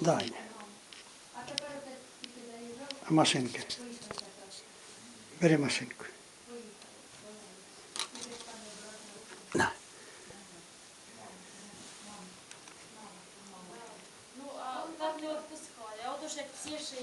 Дань. А машинка. Бери машинку. Да. Ну, а так не відпускали. А от уж як всі ще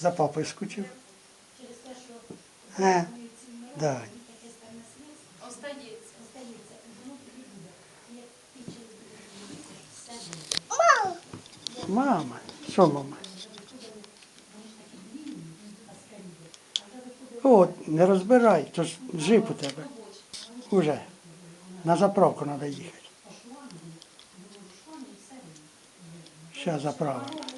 за папою скучив. Через те, що е, да. Остається. Мама, що мама? От, не розбирай, то ж жив у тебе. Уже. На заправку треба їхати. Ще заправимо.